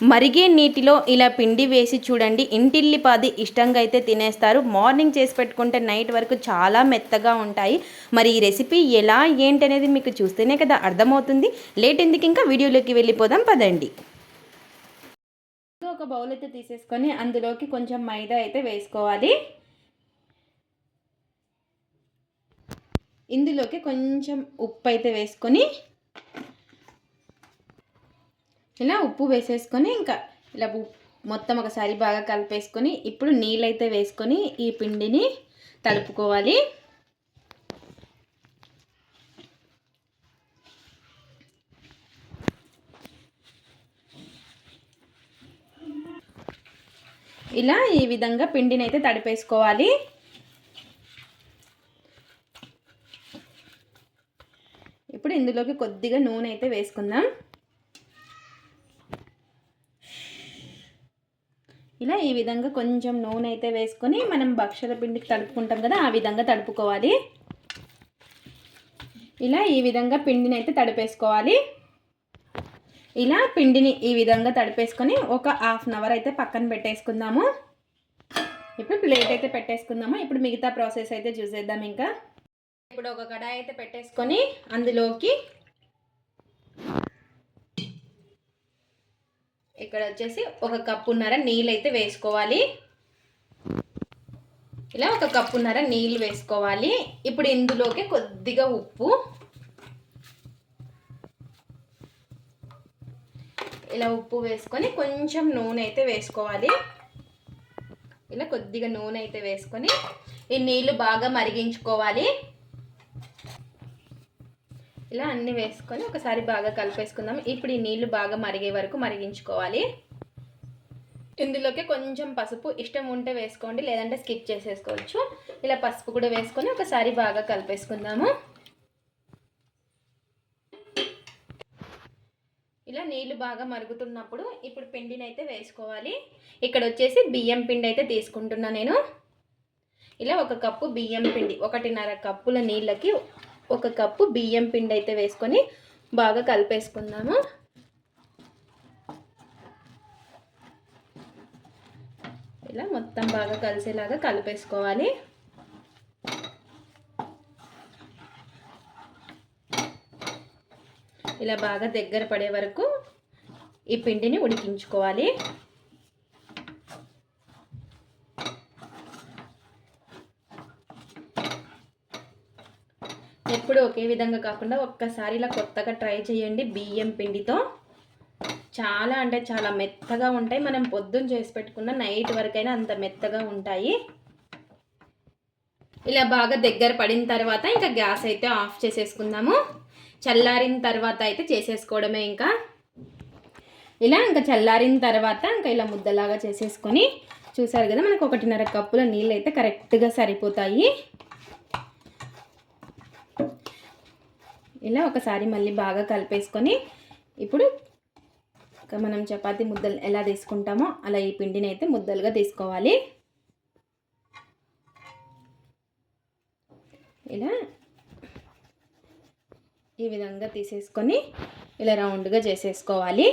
మరిగే నీటిలో ఇలా పిండి వేసి చూడండి. ఇంటిల్లిపాది ఇష్టంగా అయితే తినేస్తారు. మార్నింగ్ చేసి పెట్టుకుంటే నైట్ వరకు చాలా మెత్తగా ఉంటాయి. మరి ఈ రెసిపీ ఎలా ఏంటనేది మీకు చూస్తేనే కదా అర్థమవుతుంది. లేట్ ఎందుకు ఇంకా వీడియోలోకి వెళ్ళిపోదాం పదండి. ఒక బౌల్ అయితే తీసేసుకొని అందులోకి కొంచెం మైదా అయితే వేసుకోవాలి. ఇందులోకి కొంచెం ఉప్పు అయితే వేసుకొని ఇలా ఉప్పు వేసేసుకొని ఇంకా ఇలా మొత్తం ఒకసారి బాగా కలిపేసుకొని ఇప్పుడు నీళ్ళైతే వేసుకొని ఈ పిండిని తలుపుకోవాలి. ఇలా ఈ విధంగా పిండిని అయితే తడిపేసుకోవాలి. ఇప్పుడు ఇందులోకి కొద్దిగా నూనె అయితే వేసుకుందాం. ఇలా ఈ విధంగా కొంచెం నూనె అయితే వేసుకొని మనం భక్షల పిండికి తడుపుకుంటాం కదా ఆ విధంగా తడుపుకోవాలి. ఇలా ఈ విధంగా పిండిని అయితే తడిపేసుకోవాలి. ఇలా పిండిని ఈ విధంగా తడిపేసుకొని ఒక హాఫ్ అన్ అవర్ అయితే పక్కన పెట్టేసుకుందాము. ఇప్పుడు ప్లేట్ అయితే పెట్టేసుకుందాము. ఇప్పుడు మిగతా ప్రాసెస్ అయితే చూసేద్దాం ఇంకా. ఇప్పుడు ఒక కడాయి అయితే పెట్టేసుకొని అందులోకి ఇక్కడ వచ్చేసి ఒక కప్పున్నర నీళ్ళు అయితే వేసుకోవాలి. ఇలా ఒక కప్పున్నర నీళ్ళు వేసుకోవాలి. ఇప్పుడు ఇందులోకి కొద్దిగా ఉప్పు. ఇలా ఉప్పు వేసుకొని కొంచెం నూనె అయితే వేసుకోవాలి. ఇలా కొద్దిగా నూనె అయితే వేసుకొని ఈ నీళ్ళు బాగా మరిగించుకోవాలి. ఇలా అన్ని వేసుకొని ఒకసారి బాగా కలిపేసుకుందాం. ఇప్పుడు ఈ నీళ్ళు బాగా మరిగే వరకు మరిగించుకోవాలి. ఇందులోకి కొంచెం పసుపు ఇష్టం ఉంటే వేసుకోండి లేదంటే స్కిప్ చేసేసుకోవచ్చు. ఇలా పసుపు కూడా వేసుకొని ఒకసారి బాగా కలిపేసుకుందాము. ఇలా నీళ్ళు బాగా మరుగుతున్నప్పుడు ఇప్పుడు పిండిని అయితే వేసుకోవాలి. ఇక్కడ వచ్చేసి బియ్యం పిండి అయితే తీసుకుంటున్నా నేను. ఇలా ఒక కప్పు బియ్యం పిండి ఒకటిన్నర కప్పుల నీళ్ళకి ఒక కప్పు బియ్యం పిండి అయితే వేసుకొని బాగా కలిపేసుకుందాము. ఇలా మొత్తం బాగా కలిసేలాగా కలిపేసుకోవాలి. ఇలా బాగా దగ్గర పడే వరకు ఈ పిండిని ఉడికించుకోవాలి. ఒకే విధంగా కాకుండా ఒక్కసారి ఇలా కొత్తగా ట్రై చేయండి బియ్యం పిండితో. చాలా అంటే చాలా మెత్తగా ఉంటాయి. మనం పొద్దున్న చేసి పెట్టుకున్న నైట్ వరకైనా అంత మెత్తగా ఉంటాయి. ఇలా బాగా దగ్గర పడిన తర్వాత ఇంకా గ్యాస్ అయితే ఆఫ్ చేసేసుకుందాము. చల్లారిన తర్వాత అయితే చేసేసుకోవడమే ఇంకా. ఇలా ఇంకా చల్లారిన తర్వాత ఇంకా ఇలా ముద్దలాగా చేసేసుకొని చూసారు కదా మనకు ఒకటిన్నర కప్పుల నీళ్ళు అయితే కరెక్ట్గా సరిపోతాయి. ఇలా ఒకసారి మళ్ళీ బాగా కలిపేసుకొని ఇప్పుడు మనం చపాతి ముద్దలు ఎలా తీసుకుంటామో అలా ఈ పిండిని అయితే ముద్దలుగా తీసుకోవాలి. ఇలా ఈ విధంగా తీసేసుకొని ఇలా రౌండ్గా చేసేసుకోవాలి.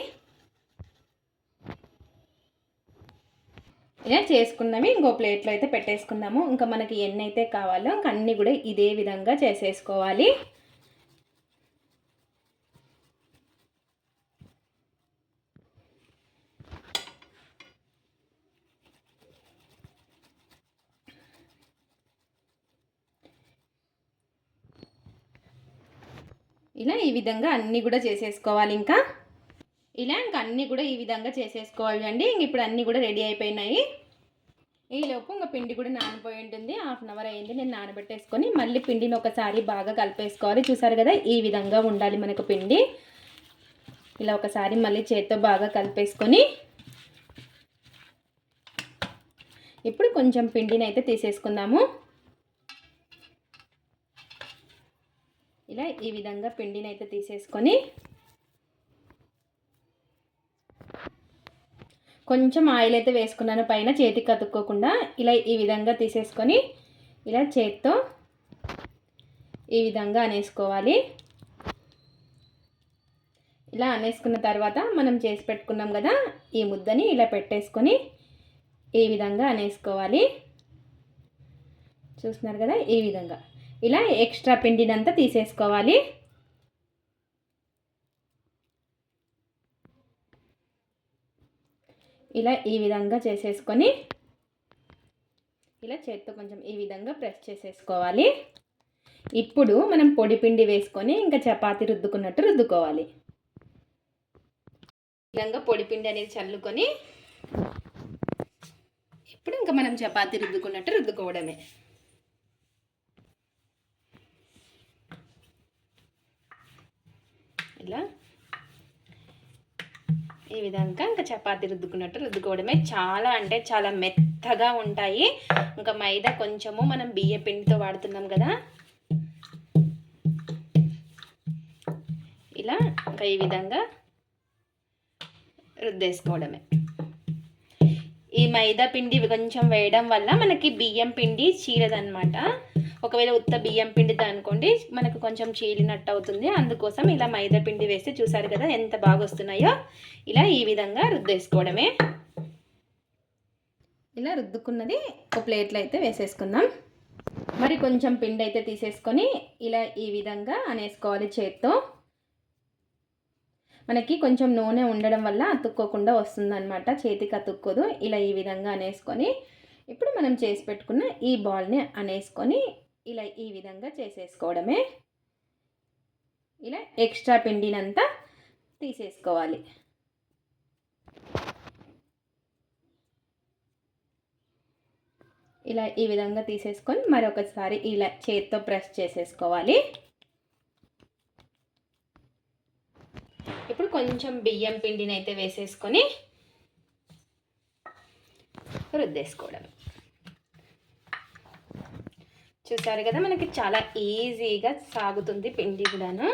ఇలా చేసుకున్నవి ఇంకో ప్లేట్లో అయితే పెట్టేసుకుందాము. ఇంకా మనకి ఎన్ని అయితే కావాలో అన్నీ కూడా ఇదే విధంగా చేసేసుకోవాలి. ఇలా ఈ విధంగా అన్నీ కూడా చేసేసుకోవాలి ఇంకా. ఇలా ఇంకా అన్నీ కూడా ఈ విధంగా చేసేసుకోవాలి అండి. ఇంక ఇప్పుడు అన్నీ కూడా రెడీ అయిపోయినాయి. ఈలోపు ఇంకా పిండి కూడా నానిపోయి ఉంటుంది. హాఫ్ అన్ అవర్ అయింది. నేను నానబెట్టేసుకొని మళ్ళీ పిండిని ఒకసారి బాగా కలిపేసుకోవాలి. చూసారు కదా ఈ విధంగా ఉండాలి మనకు పిండి. ఇలా ఒకసారి మళ్ళీ చేత్తో బాగా కలిపేసుకొని ఇప్పుడు కొంచెం పిండిని అయితే తీసేసుకుందాము ఇలా ఈ విధంగా పిండిని అయితే తీసేసుకొని కొంచెం ఆయిల్ అయితే వేసుకున్నాను. పైన చేతికి కతుక్కోకుండా ఇలా ఈ విధంగా తీసేసుకొని ఇలా చేత్తో ఈ విధంగా అనేసుకోవాలి. ఇలా అనేసుకున్న తర్వాత మనం చేసి పెట్టుకున్నాం కదా ఈ ముద్దని ఇలా పెట్టేసుకొని ఈ విధంగా అనేసుకోవాలి. చూస్తున్నారు కదా ఈ విధంగా. ఇలా ఎక్స్ట్రా పిండినంతా తీసేసుకోవాలి. ఇలా ఈ విధంగా చేసేసుకొని ఇలా చేత్తో కొంచెం ఈ విధంగా ప్రెస్ చేసేసుకోవాలి. ఇప్పుడు మనం పొడి పిండి వేసుకొని ఇంకా చపాతీ రుద్దుకున్నట్టు రుద్దుకోవాలి. ఈ విధంగా పొడి పిండి అనేది చల్లుకొని ఇప్పుడు ఇంకా మనం చపాతీ రుద్దుకున్నట్టు రుద్దుకోవడమే. ఇలా. ఈ విధంగా ఇంకా చపాతీ రుద్దుకున్నట్టు రుద్దుకోవడమే. చాలా అంటే చాలా మెత్తగా ఉంటాయి. ఇంకా మైదా కొంచెము మనం బియ్య పిండితో వాడుతున్నాం కదా. ఇలా ఇంకా ఈ విధంగా రుద్దేసుకోవడమే. ఈ మైదా పిండి కొంచెం వేయడం వల్ల మనకి బియ్యం పిండి చీరదనమాట ఒకవేళ ఉత్త బియ్యం పిండితో అనుకోండి మనకు కొంచెం చీలినట్టు అవుతుంది. అందుకోసం ఇలా మైదా పిండి వేస్తే చూసారు కదా ఎంత బాగా వస్తున్నాయో? ఇలా ఈ విధంగా రుద్దేసుకోవడమే. ఇలా రుద్దుకున్నది ఒక ప్లేట్లో అయితే వేసేసుకుందాం. మరి కొంచెం పిండి అయితే తీసేసుకొని ఇలా ఈ విధంగా అనేసుకోవాలి చేత్తో. మనకి కొంచెం నూనె ఉండడం వల్ల అతుక్కోకుండా వస్తుందన్నమాట. చేతికి అతుక్కోదు. ఇలా ఈ విధంగా అనేసుకొని ఇప్పుడు మనం చేసి పెట్టుకున్న ఈ బాల్ని అనేసుకొని ఇలా ఈ విధంగా చేసేసుకోవడమే. ఇలా ఎక్స్ట్రా పిండినంతా తీసేసుకోవాలి. ఇలా ఈ విధంగా తీసేసుకొని మరొకసారి ఇలా చేత్తో ప్రెస్ చేసేసుకోవాలి. ఇప్పుడు కొంచెం బియ్యం పిండిని అయితే వేసేసుకొని రుద్దేసుకోవడం చూసారు కదా మనకి చాలా ఈజీగా సాగుతుంది పిండి కూడాను.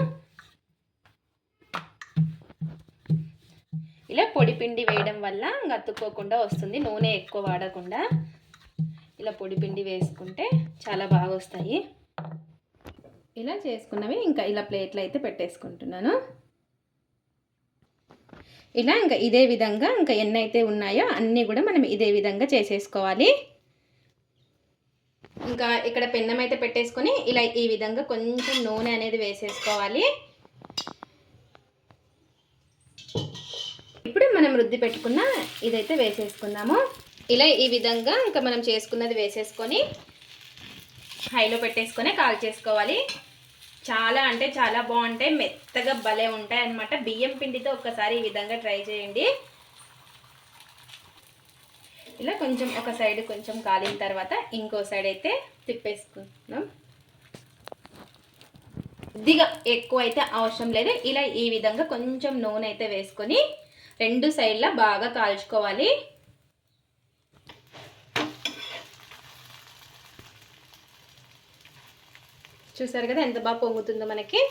ఇలా పొడి పిండి వేయడం వల్ల అతుక్కోకుండా వస్తుంది నూనె ఎక్కువ వాడకుండా. ఇలా పొడి పిండి వేసుకుంటే చాలా బాగా వస్తాయి. ఇలా చేసుకున్నవి ఇంకా ఇలా ప్లేట్లు అయితే పెట్టేసుకుంటున్నాను. ఇలా ఇంకా ఇదే విధంగా ఇంకా ఎన్ని అయితే ఉన్నాయో అన్నీ కూడా మనం ఇదే విధంగా చేసేసుకోవాలి. ఇంకా ఇక్కడ పెన్నం అయితే పెట్టేసుకొని ఇలా ఈ విధంగా కొంచెం నూనె అనేది వేసేసుకోవాలి. ఇప్పుడు మనం రుద్ది పెట్టుకున్న ఇదైతే వేసేసుకుందాము. ఇలా ఈ విధంగా ఇంకా మనం చేసుకున్నది వేసేసుకొని హైలో పెట్టేసుకొని కాల్ చేసుకోవాలి. చాలా అంటే చాలా బాగుంటాయి మెత్తగా భలే ఉంటాయి అన్నమాట బియ్యం పిండితో ఒక్కసారి ఈ విధంగా ట్రై చేయండి. ఇలా కొంచెం ఒక సైడ్ కొంచెం కాలిన తర్వాత ఇంకో సైడ్ అయితే తిప్పేసుకుంటున్నాం కొద్దిగా ఎక్కువ అయితే అవసరం లేదు. ఇలా ఈ విధంగా కొంచెం నూనె అయితే వేసుకొని రెండు సైడ్ల బాగా కాల్చుకోవాలి. చూసారు కదా ఎంత బాగా పొంగుతుందో మనకి.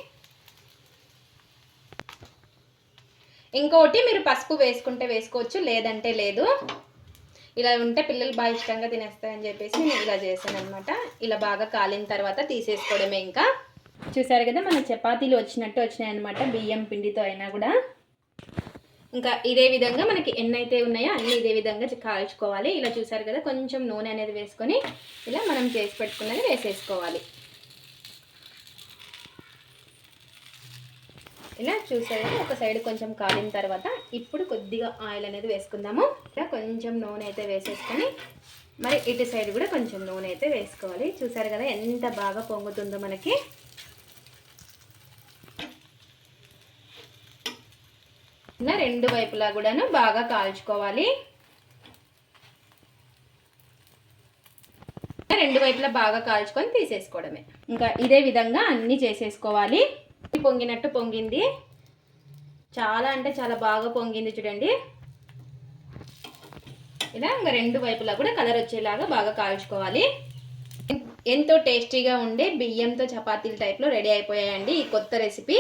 ఇంకోటి మీరు పసుపు వేసుకుంటే వేసుకోవచ్చు లేదంటే లేదు. ఇలా ఉంటే పిల్లలు బాగా ఇష్టంగా తినేస్తారని చెప్పేసి నేను ఇలా చేశాను అనమాట ఇలా బాగా కాలిన తర్వాత తీసేసుకోవడమే ఇంకా. చూసారు కదా మన చపాతీలు వచ్చినట్టు వచ్చినాయి అనమాట బియ్యం పిండితో అయినా కూడా. ఇంకా ఇదే విధంగా మనకి ఎన్ని అయితే ఉన్నాయో అన్ని ఇదే విధంగా కాల్చుకోవాలి. ఇలా చూసారు కదా కొంచెం నూనె అనేది వేసుకొని ఇలా మనం చేసి పెట్టుకున్నది వేసేసుకోవాలి. ఇలా చూసేది ఒక సైడ్ కొంచెం కాలిన తర్వాత ఇప్పుడు కొద్దిగా ఆయిల్ అనేది వేసుకుందాము. ఇలా కొంచెం నూనె అయితే వేసేసుకొని మరి ఇటు సైడ్ కూడా కొంచెం నూనె అయితే వేసుకోవాలి. చూసారు కదా ఎంత బాగా పొంగుతుందో మనకి. ఇలా రెండు వైపులా కూడాను బాగా కాల్చుకోవాలి. రెండు వైపులా బాగా కాల్చుకొని తీసేసుకోవడమే. ఇంకా ఇదే విధంగా అన్నీ చేసేసుకోవాలి. పొంగినట్టు పొంగింది. చాలా అంటే చాలా బాగా పొంగింది చూడండి. ఇలా ఇంకా రెండు వైపులా కూడా కలర్ వచ్చేలాగా బాగా కాల్చుకోవాలి. ఎంతో టేస్టీగా ఉండే బియ్యంతో చపాతీల టైప్లో రెడీ అయిపోయాయండి ఈ కొత్త రెసిపీ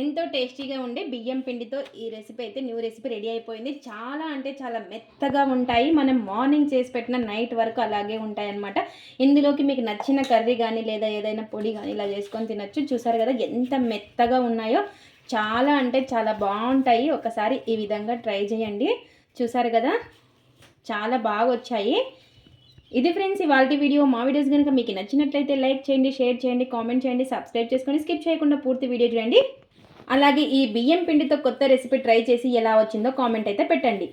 ఎంతో టేస్టీగా ఉండే బియ్యం పిండితో ఈ రెసిపీ అయితే న్యూ రెసిపీ రెడీ అయిపోయింది. చాలా అంటే చాలా మెత్తగా ఉంటాయి. మనం మార్నింగ్ చేసి పెట్టిన నైట్ వరకు అలాగే ఉంటాయి అనమాట ఇందులోకి మీకు నచ్చిన కర్రీ కానీ లేదా ఏదైనా పొడి కానీ ఇలా చేసుకొని తినొచ్చు. చూసారు కదా ఎంత మెత్తగా ఉన్నాయో. చాలా అంటే చాలా బాగుంటాయి. ఒకసారి ఈ విధంగా ట్రై చేయండి. చూసారు కదా? చాలా బాగా వచ్చాయి. ఇది ఫ్రెండ్స్ ఇవాళ వీడియో మా వీడియోస్ కనుక మీకు నచ్చినట్లయితే లైక్ చేయండి షేర్ చేయండి కామెంట్ చేయండి సబ్స్క్రైబ్ చేసుకొని స్కిప్ చేయకుండా పూర్తి వీడియో చూడండి. అలాగే ఈ బియ్యం పిండితో కొత్త రెసిపీ ట్రై చేసి ఎలా వచ్చిందో కామెంట్ అయితే పెట్టండి.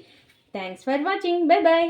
Thanks for watching bye bye